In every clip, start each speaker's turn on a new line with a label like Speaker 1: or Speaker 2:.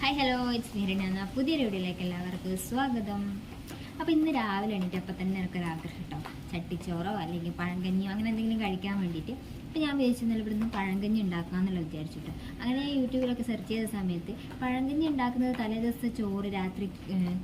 Speaker 1: Hi hello it's മീറിനാന്ന പുതിയ വീഡിയോയിലേക്ക് എല്ലാവർക്കും സ്വാഗതം. അപ്പോൾ ഇന്ന് രാവിലെ എണീറ്റപ്പോൾ തന്നെ എനിക്കൊരു ആഗ്രഹം കേട്ടോ ചട്ടിച്ചോറോ അല്ലെങ്കിൽ പഴങ്കഞ്ഞിയോ അങ്ങനെ എന്തെങ്കിലും കഴിക്കാൻ വേണ്ടിയിട്ട്. അപ്പോൾ ഞാൻ വിചാരിച്ചു ഇന്നലെ ഇവിടുന്ന് പഴങ്കഞ്ഞി ഉണ്ടാക്കാമെന്നുള്ള വിചാരിച്ചിട്ട്. അങ്ങനെ യൂട്യൂബിലൊക്കെ സെർച്ച് ചെയ്ത സമയത്ത് പഴങ്കഞ്ഞി ഉണ്ടാക്കുന്നത് തലേ ചോറ് രാത്രി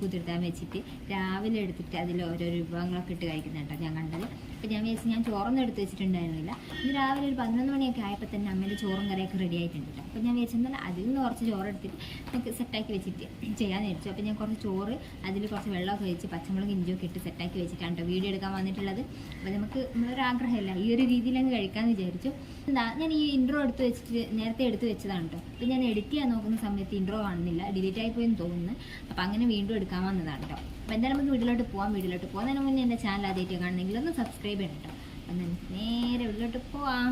Speaker 1: കുതിർത്താൻ വെച്ചിട്ട് രാവിലെ എടുത്തിട്ട് അതിൽ ഓരോ വിഭവങ്ങളൊക്കെ ഇട്ട് കഴിക്കുന്ന കേട്ടോ ഞാൻ കണ്ടത്. അപ്പോൾ ഞാൻ വിചാരിച്ചു ഞാൻ ചോറൊന്നും എടുത്ത് വെച്ചിട്ടുണ്ടായിരുന്നില്ല. ഇന്ന് രാവിലെ ഒരു പതിനൊന്ന് മണിയൊക്കെ ആയപ്പോൾ തന്നെ അമ്മേന്റെ ചോറും കറിയൊക്കെ റെഡി ആയിട്ടുണ്ട് കേട്ടോ അപ്പോൾ ഞാൻ വിചാരിച്ചെന്നാൽ അതിൽ നിന്ന് കുറച്ച് ചോറ് എടുത്തിട്ട് നമുക്ക് സെറ്റാക്കി വെച്ചിട്ട് ചെയ്യാമെന്ന് വിചാരിച്ചു. അപ്പോൾ ഞാൻ കുറച്ച് ചോറ് അതിൽ കുറച്ച് വെള്ളമൊക്കെ വെച്ച് പച്ചമുളക് ഇഞ്ചിയൊക്കെ ഇട്ട് സെറ്റാക്കി വെച്ചിട്ടാണ് കേട്ടോ വീഡിയോ എടുക്കാൻ വന്നിട്ടുള്ളത്. അപ്പോൾ നമുക്ക് നമ്മളൊരു ആഗ്രഹമില്ല ഈ ഒരു രീതിയിൽ അങ്ങ് കഴിക്കാമെന്ന് വിചാരിച്ചു. എന്താ ഞാൻ ഈ ഇൻട്രോ എടുത്ത് വെച്ചിട്ട് നേരത്തെ എടുത്ത് വെച്ചതാണ് കേട്ടോ അപ്പോൾ ഞാൻ എഡിറ്റ് ചെയ്യാൻ നോക്കുന്ന സമയത്ത് ഇൻട്രോ കാണുന്നില്ല. ഡിലീറ്റ് ആയിപ്പോയെന്ന് തോന്നുന്നു. അപ്പോൾ അങ്ങനെ വീണ്ടും എടുക്കാൻ വന്നതാണ് കേട്ടോ അപ്പോൾ എന്തായാലും നമുക്ക് വീട്ടിലോട്ട് പോകാം വീട്ടിലോട്ട് പോകുന്നതിന് മുന്നേ എന്റെ ചാനൽ ആദ്യമായിട്ട് കാണുന്നെങ്കിൽ ഒന്ന് സബ്സ്ക്രൈബ് ചെയ്യണം കേട്ടോ അപ്പം നമുക്ക് നേരെ വീട്ടിലോട്ട് പോവാം.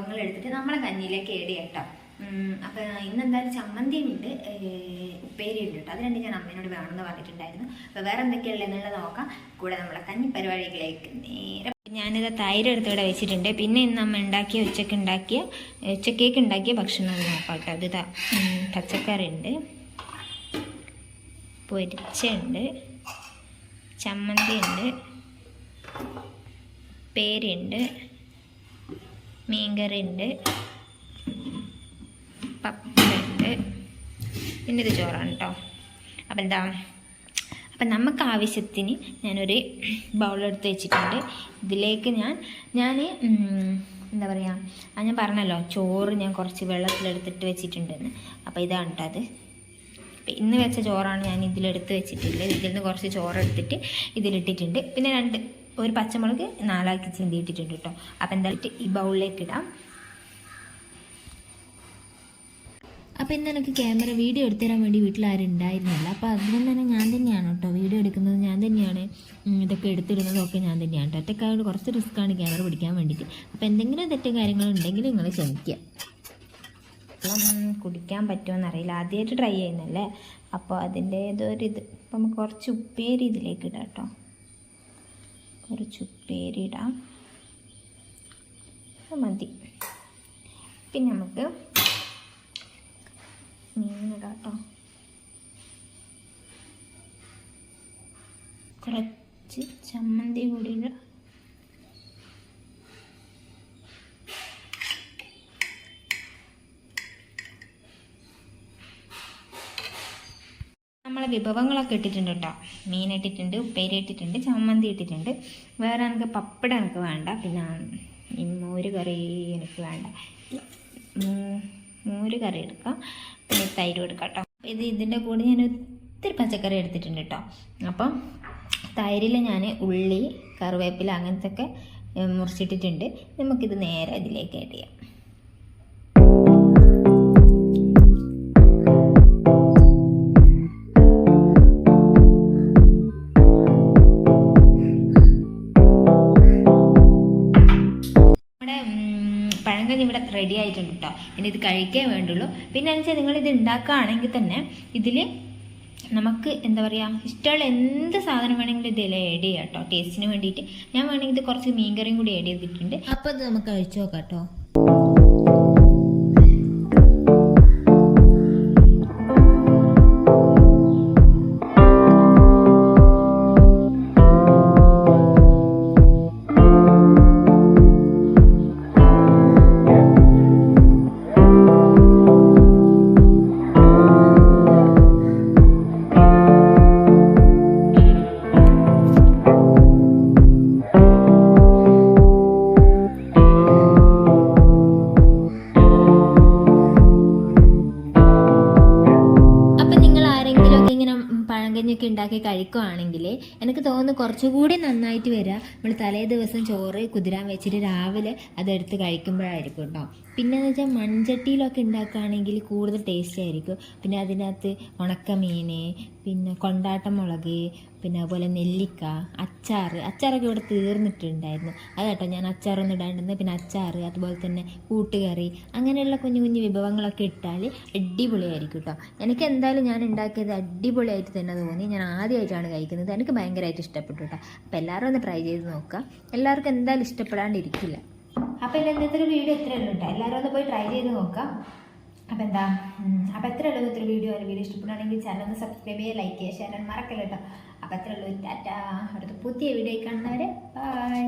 Speaker 1: വിഭവങ്ങൾ എടുത്തിട്ട് നമ്മുടെ കഞ്ഞിയിലേക്ക് ഏടി കേട്ടോ അപ്പം ഇന്ന് എന്തായാലും ചമ്മന്തിയും ഉണ്ട് ഉപ്പേരി ഉണ്ട് കേട്ടോ അത് രണ്ട് ഞാൻ അമ്മേനോട് വേണമെന്ന് പറഞ്ഞിട്ടുണ്ടായിരുന്നു. അപ്പോൾ വേറെ എന്തൊക്കെയുള്ള എന്നുള്ളത് നോക്കാം. കൂടെ നമ്മുടെ കഞ്ഞി പരിപാടികളിലേക്ക് നേരെ ഞാനിത് തൈര് എടുത്തവിടെ വെച്ചിട്ടുണ്ട്. പിന്നെ ഇന്ന് അമ്മ ഉണ്ടാക്കിയ ഉച്ചയ്ക്ക് ഉണ്ടാക്കിയ ഉച്ചക്കേക്ക് ഉണ്ടാക്കിയ ഭക്ഷണം നോക്കാം കേട്ടോ അത് പച്ചക്കറിയുണ്ട്. പൊരിച്ചുണ്ട് ചമ്മന്തി ഉണ്ട് പേരുണ്ട് മീൻകറി ഉണ്ട് പപ്പടുണ്ട്. പിന്നെ ഇത് ചോറാണ് കേട്ടോ അപ്പം എന്താ? അപ്പം നമുക്ക് ആവശ്യത്തിന് ഞാനൊരു ബൗളെടുത്ത് വെച്ചിട്ടുണ്ട്. ഇതിലേക്ക് ഞാൻ ഞാൻ എന്താ പറയുക ആ ഞാൻ പറഞ്ഞല്ലോ ചോറ് ഞാൻ കുറച്ച് വെള്ളത്തിലെടുത്തിട്ട് വെച്ചിട്ടുണ്ടെന്ന്. അപ്പോൾ ഇതാണ് കേട്ടോ അത്. ഇന്ന് വെച്ച ചോറാണ് ഞാൻ ഇതിലെടുത്ത് വെച്ചിട്ടുള്ളത്. ഇതിൽ നിന്ന് കുറച്ച് ചോറ് എടുത്തിട്ട് ഇതിലിട്ടിട്ടുണ്ട്. പിന്നെ രണ്ട് ഒരു പച്ചമുളക് നാലാക്കി ചിന്തിയിട്ടിട്ടുണ്ട് കേട്ടോ. അപ്പം എന്തായിട്ട് ഈ ബൗളിലേക്ക് ഇടാം. അപ്പോൾ ഇന്ന് എനിക്ക് ക്യാമറ വീഡിയോ എടുത്തു തരാൻ വേണ്ടി വീട്ടിൽ ആരും ഉണ്ടായിരുന്നില്ല. അപ്പോൾ അതുകൊണ്ട് തന്നെ ഞാൻ തന്നെയാണ് കേട്ടോ വീഡിയോ എടുക്കുന്നത്. ഞാൻ തന്നെയാണ് ഇതൊക്കെ എടുത്തിടുന്നതൊക്കെ ഞാൻ തന്നെയാണ് കേട്ടോ. ഒറ്റക്കായോട് കുറച്ച് റിസ്ക്കാണ് ക്യാമറ പിടിക്കാൻ വേണ്ടിയിട്ട്. അപ്പോൾ എന്തെങ്കിലും തെറ്റും കാര്യങ്ങളുണ്ടെങ്കിൽ നിങ്ങൾ ക്ഷമിക്കുക. വെള്ളം കുടിക്കാൻ പറ്റുമോ അറിയില്ല. ആദ്യമായിട്ട് ട്രൈ ചെയ്യുന്നല്ലേ അപ്പോൾ അതിന്റെ ഏതൊരു ഇത് അപ്പം നമുക്ക് കുറച്ച് ഉപ്പേരി ഇതിലേക്ക് ഇടാം കേട്ടോ. കുറച്ച് ഉപ്പേരി ഇടാം. മതി. പിന്നെ നമുക്ക് മീനിടാം കേട്ടോ കുറച്ച് ചമ്മന്തി കൂടി ഇടാം നമ്മളെ വിഭവങ്ങളൊക്കെ ഇട്ടിട്ടുണ്ട് കേട്ടോ. മീൻ ഇട്ടിട്ടുണ്ട് ഉപ്പേരി ഇട്ടിട്ടുണ്ട് ചമ്മന്തി ഇട്ടിട്ടുണ്ട്. വേറെ എനിക്ക് പപ്പടം എനിക്ക് വേണ്ട. പിന്നെ മോര് കറി എനിക്ക് വേണ്ട. മോര് കറി എടുക്കാം. പിന്നെ തൈര് എടുക്കാം കേട്ടോ. ഇത് ഇതിന്റെ കൂടെ ഞാൻ ഒത്തിരി പച്ചക്കറി എടുത്തിട്ടുണ്ട് കേട്ടോ. അപ്പം തൈരിൽ ഞാൻ ഉള്ളി കറിവേപ്പില അങ്ങനത്തെ ഒക്കെ മുറിച്ചിട്ടിട്ടുണ്ട്. നമുക്കിത് നേരെ ഇതിലേക്ക് ആഡ് ചെയ്യാം. റെഡി ആയിട്ടുണ്ട് കേട്ടോ ഇനി ഇത് കഴിക്കേ വേണ്ടുള്ളൂ. പിന്നെ എന്ന് വെച്ചാൽ നിങ്ങൾ ഇത് ഉണ്ടാക്കുകയാണെങ്കിൽ തന്നെ ഇതിൽ നമുക്ക് എന്താ പറയുക ഇഷ്ടമുള്ള എന്ത് സാധനം വേണമെങ്കിലും ഇതിൽ ആഡ് ചെയ്യാം കേട്ടോ ടേസ്റ്റിന് വേണ്ടിയിട്ട്. ഞാൻ വേണമെങ്കിൽ ഇത് കുറച്ച് മീൻകറിയും കൂടി ആഡ് ചെയ്തിട്ടുണ്ട്. അപ്പോൾ ഇത് നമുക്ക് കഴിച്ചു നോക്കാം കേട്ടോ ഉണ്ടാക്കി കഴിക്കുവാണെങ്കിൽ എനിക്ക് തോന്നുന്നു കുറച്ചുകൂടി നന്നായിട്ട് വരിക. നമ്മൾ തലേ ദിവസം ചോറ് കുതിരാൻ വെച്ചിട്ട് രാവിലെ അതെടുത്ത് കഴിക്കുമ്പോഴായിരിക്കും കേട്ടോ പിന്നെയെന്ന് വെച്ചാൽ മൺചട്ടിയിലൊക്കെ ഉണ്ടാക്കുകയാണെങ്കിൽ കൂടുതൽ ടേസ്റ്റ് ആയിരിക്കും. പിന്നെ അതിനകത്ത് ഉണക്കമീൻ പിന്നെ കൊണ്ടാട്ട മുളക് പിന്നെ അതുപോലെ നെല്ലിക്ക അച്ചാർ അച്ചാറൊക്കെ ഇവിടെ തീർന്നിട്ടുണ്ടായിരുന്നു. അതാട്ടോ ഞാൻ അച്ചാറൊന്നും ഇടാണ്ടിരുന്നത്. പിന്നെ അച്ചാർ അതുപോലെ തന്നെ കൂട്ടുകറി അങ്ങനെയുള്ള കുഞ്ഞു കുഞ്ഞു വിഭവങ്ങളൊക്കെ ഇട്ടാൽ അടിപൊളിയായിരിക്കും കേട്ടോ. എനിക്ക് എന്തായാലും ഞാൻ ഉണ്ടാക്കിയത് അടിപൊളിയായിട്ട് തന്നെ തോന്നി. ഞാൻ ആദ്യമായിട്ടാണ് കഴിക്കുന്നത്. എനിക്ക് ഭയങ്കരമായിട്ട് ഇഷ്ടപ്പെട്ടു കേട്ടോ. അപ്പോൾ എല്ലാവരും ഒന്ന് ട്രൈ ചെയ്ത് നോക്കുക. എല്ലാവർക്കും എന്തായാലും ഇഷ്ടപ്പെടാണ്ടിരിക്കില്ല. അപ്പോൾ എന്റെ ഇന്നത്തെ ഒരു വീഡിയോ എത്ര ഉള്ളൂ കേട്ടോ. എല്ലാവരും ഒന്ന് പോയി ട്രൈ ചെയ്ത് നോക്കാം അപ്പോൾ എന്താ അപ്പോൾ എത്ര ഉള്ളൂ ഇത്ര വീഡിയോ വീഡിയോ ഇഷ്ടപ്പെടുകയാണെങ്കിൽ ചാനൽ ഒന്ന് സബ്സ്ക്രൈബ് ചെയ്യുക ലൈക്ക് ചെയ്യുക ഷെയർ ചെയ്യാൻ മറക്കല്ലോ കേട്ടോ. അപ്പോൾ അത്രയുള്ളൂ ടാറ്റാ. അടുത്ത പുതിയ വീഡിയോ കാണുന്നവരെ ബൈ.